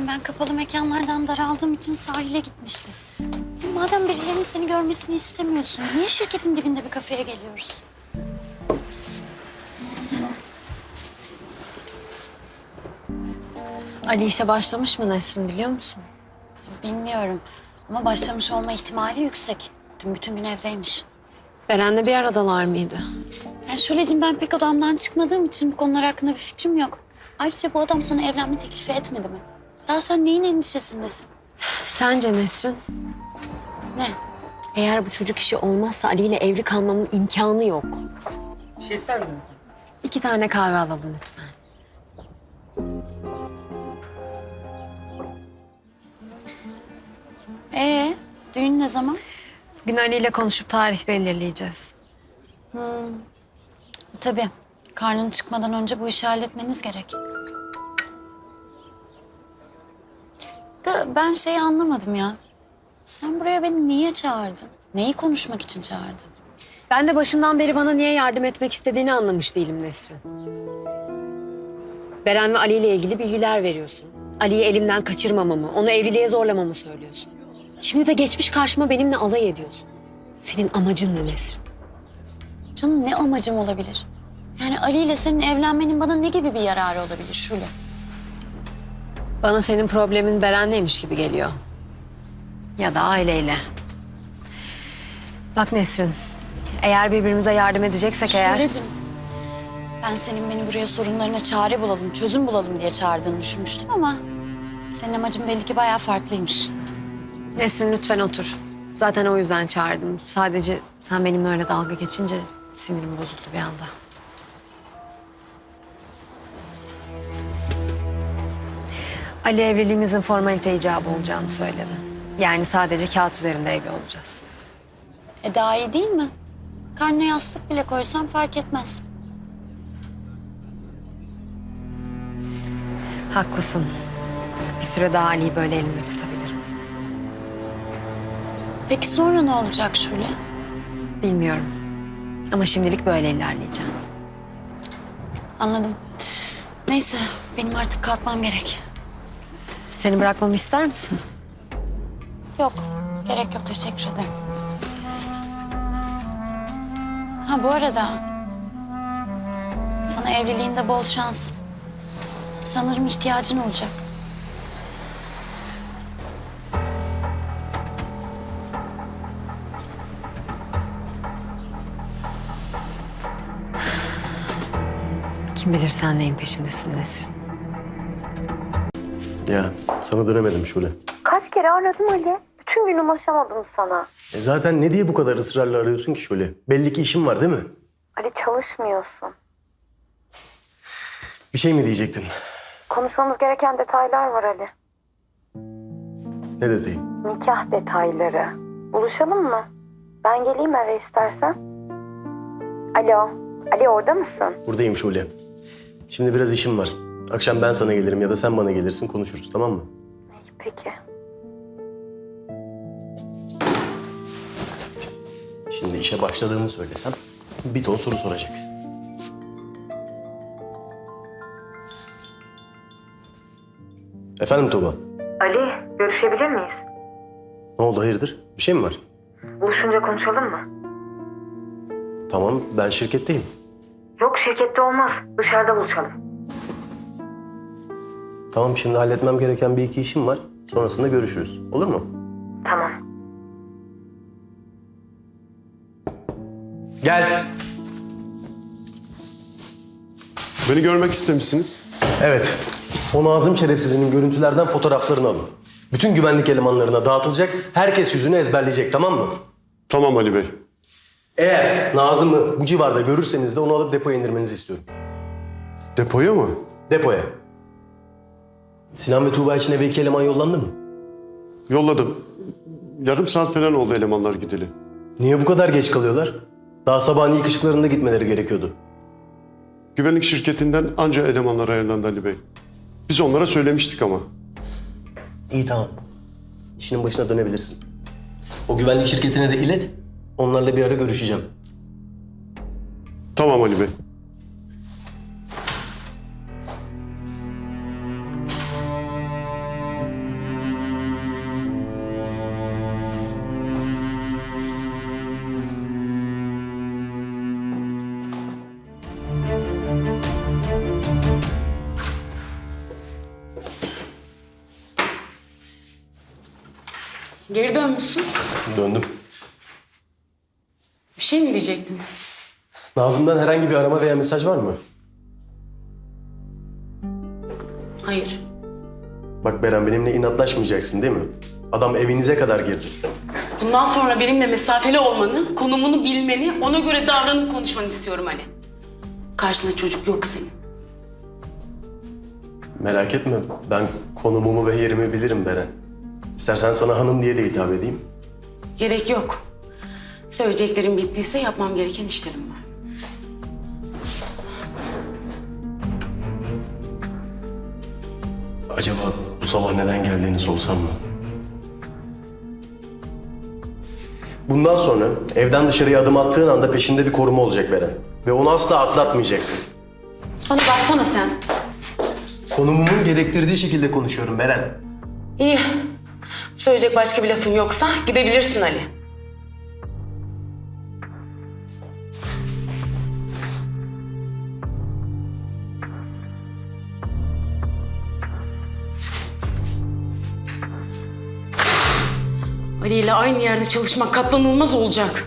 Yani ben kapalı mekanlardan daraldığım için sahile gitmiştim. Madem birilerinin seni görmesini istemiyorsun, niye şirketin dibinde bir kafeye geliyoruz? Ali işe başlamış mı Nesrin biliyor musun? Bilmiyorum ama başlamış olma ihtimali yüksek. Dün bütün gün evdeymiş. Beren'le bir aradalar mıydı? Yani Şule'cim ben pek odamdan çıkmadığım için bu konular hakkında bir fikrim yok. Ayrıca bu adam sana evlenme teklifi etmedi mi? Daha sen neyin endişesindesin? Sence Nesrin? Ne? Eğer bu çocuk işi olmazsa Ali ile evli kalmamın imkanı yok. Bir şey ister misin? İki tane kahve alalım lütfen. Ee, düğün ne zaman? Bugün Ali ile konuşup tarih belirleyeceğiz. Tabii. Karnın çıkmadan önce bu işi halletmeniz gerek. Da ben şeyi anlamadım ya. Sen buraya beni niye çağırdın? Neyi konuşmak için çağırdın? Ben de başından beri bana niye yardım etmek istediğini anlamış değilim Nesrin. Beren ve Ali ile ilgili bilgiler veriyorsun. Ali'yi elimden kaçırmamamı, onu evliliğe zorlamamı söylüyorsun. Şimdi de geçmiş karşıma benimle alay ediyorsun. Senin amacın ne Nesrin? Canım ne amacım olabilir? Yani Ali ile senin evlenmenin bana ne gibi bir yararı olabilir Şule? Bana senin problemin Beren'leymiş gibi geliyor. Ya da aileyle. Bak Nesrin, eğer birbirimize yardım edeceksek eğer... Şule'cim, ben senin beni buraya sorunlarına çare bulalım, çözüm bulalım diye çağırdığını düşünmüştüm ama... ...senin amacın belli ki bayağı farklıymış. Nesrin lütfen otur. Zaten o yüzden çağırdım. Sadece sen benimle öyle dalga geçince sinirim bozuldu bir anda. Ali evliliğimizin formalite icabı olacağını söyledi. Yani sadece kağıt üzerinde evli olacağız. E daha iyi değil mi? Karnına yastık bile koysam fark etmez. Haklısın. Bir süre daha Ali'yi böyle elimde tutabilirim. Peki sonra ne olacak Şule? Bilmiyorum. Ama şimdilik böyle ilerleyeceğim. Anladım. Neyse, benim artık kalkmam gerek. Seni bırakmamı ister misin? Yok, gerek yok. Teşekkür ederim. Ha bu arada... Sana evliliğinde bol şans. Sanırım ihtiyacın olacak. Kim bilir sen neyin peşindesin Nesrin. Ya sana dönemedim Şule. Kaç kere aradım Ali. Bütün gün ulaşamadım sana. E zaten ne diye bu kadar ısrarla arıyorsun ki Şule? Belli ki işin var değil mi? Ali çalışmıyorsun. Bir şey mi diyecektin? Konuşmamız gereken detaylar var Ali. Ne detayı? Nikah detayları. Buluşalım mı? Ben geleyim eve istersen. Alo. Ali orada mısın? Buradayım Şule. Şimdi biraz işim var. Akşam ben sana gelirim ya da sen bana gelirsin konuşuruz tamam mı? İyi, Peki. Şimdi işe başladığımı söylesem bir ton soru soracak. Efendim Tuğba? Ali görüşebilir miyiz? Ne oldu hayırdır? Bir şey mi var? Buluşunca konuşalım mı? Tamam ben şirketteyim. Yok şirkette olmaz. Dışarıda buluşalım. Tamam şimdi halletmem gereken bir iki işim var. Sonrasında görüşürüz. Olur mu? Tamam. Gel. Beni görmek istemişsiniz. Evet. O Nazım şerefsizinin görüntülerden fotoğraflarını alın. Bütün güvenlik elemanlarına dağıtılacak. Herkes yüzünü ezberleyecek tamam mı? Tamam Ali Bey. Eğer Nazım'ı bu civarda görürseniz de onu alıp depoya indirmenizi istiyorum. Depoya mı? Depoya. Sinan ve Tuğba için eve iki eleman yollandı mı? Yolladım. Yarım saat falan oldu elemanlar gideli. Niye bu kadar geç kalıyorlar? Daha sabahın ilk ışıklarında gitmeleri gerekiyordu. Güvenlik şirketinden anca elemanlar ayarlandı Ali Bey. Biz onlara söylemiştik ama. İyi tamam. İşinin başına dönebilirsin. O güvenlik şirketine de ilet. Onlarla bir ara görüşeceğim. Tamam Ali Bey. Döndüm. Bir şey mi diyecektin? Nazım'dan herhangi bir arama veya mesaj var mı? Hayır. Bak Beren benimle inatlaşmayacaksın değil mi? Adam evinize kadar girdi. Bundan sonra benimle mesafeli olmanı, konumunu bilmeni, ona göre davranıp konuşmanı istiyorum Ali. Karşında çocuk yok senin. Merak etme ben konumumu ve yerimi bilirim Beren. İstersen sana hanım diye de hitap edeyim. Gerek yok. Söyleyeceklerim bittiyse yapmam gereken işlerim var. Acaba bu sabah neden geldiğini sorsam mı? Bundan sonra evden dışarıya adım attığın anda peşinde bir koruma olacak Beren. Ve onu asla atlatmayacaksın. Bana baksana sen. Konumumun gerektirdiği şekilde konuşuyorum Beren. İyi. Söyleyecek başka bir lafın yoksa gidebilirsin Ali. Ali ile aynı yerde çalışmak katlanılmaz olacak.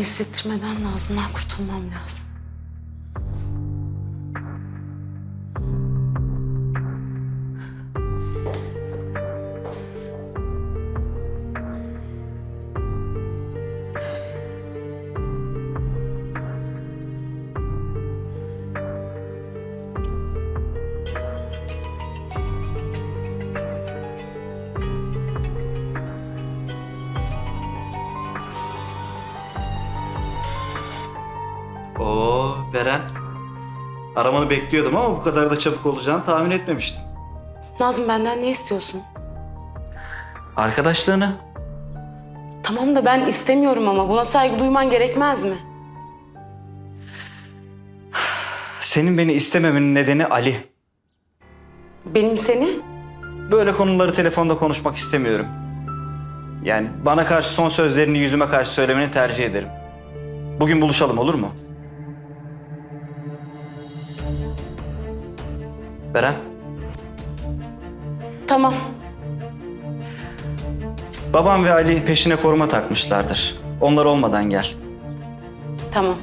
Hissettirmeden Nazım'dan kurtulmam lazım. Oo Beren. Aramanı bekliyordum ama bu kadar da çabuk olacağını tahmin etmemiştim. Nazım benden ne istiyorsun? Arkadaşlığını. Tamam da ben istemiyorum ama buna saygı duyman gerekmez mi? Senin beni istememenin nedeni Ali. Benim seni Böyle konuları telefonda konuşmak istemiyorum. Yani bana karşı son sözlerini yüzüme karşı söylemeni tercih ederim. Bugün buluşalım olur mu? Beren, tamam. babam ve Ali peşine koruma takmışlardır. Onlar olmadan gel. Tamam.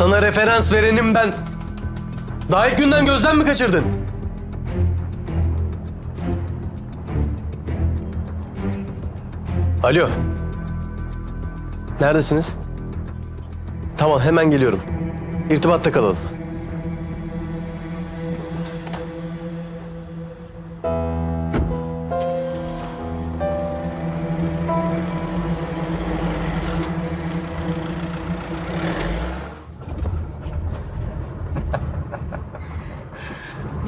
Sana referans verenim ben. Daha ilk günden gözden mi kaçırdın? Alo. Neredesiniz? Tamam hemen geliyorum. İrtibatta kalalım.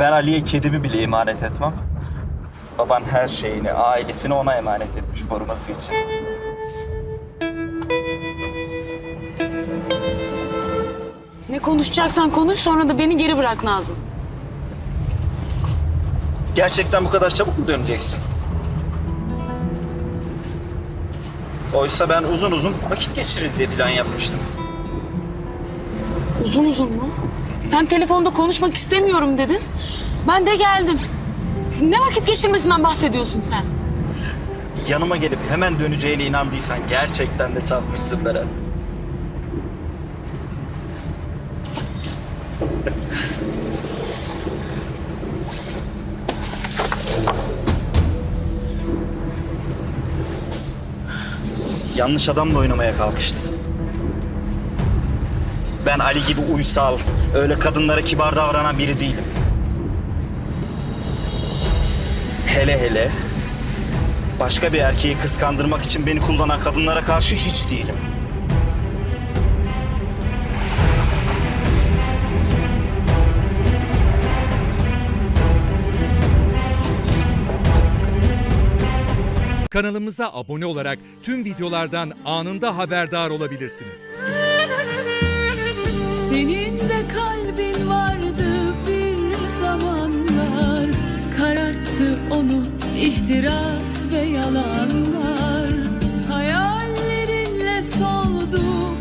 Ben Ali'ye kedimi bile emanet etmem. Baban her şeyini, ailesini ona emanet etmiş koruması için. Ne konuşacaksan konuş sonra da beni geri bırak Nazım. Gerçekten bu kadar çabuk mu döneceksin? Oysa ben uzun uzun vakit geçiririz diye plan yapmıştım. Uzun uzun mu? Sen telefonda konuşmak istemiyorum dedin. Ben de geldim. Ne vakit geçirmesinden bahsediyorsun sen? Yanıma gelip hemen döneceğine inandıysan gerçekten de satmışsın Beren. Yanlış adamla oynamaya kalkıştın. Ben Ali gibi uysal, öyle kadınlara kibar davranan biri değilim. Hele hele başka bir erkeği kıskandırmak için beni kullanan kadınlara karşı hiç değilim. Kanalımıza abone olarak tüm videolardan anında haberdar olabilirsiniz içinde kalbin vardı bir zamanlar. Kararttı onu ihtiras ve yalanlar. Hayallerinle soldu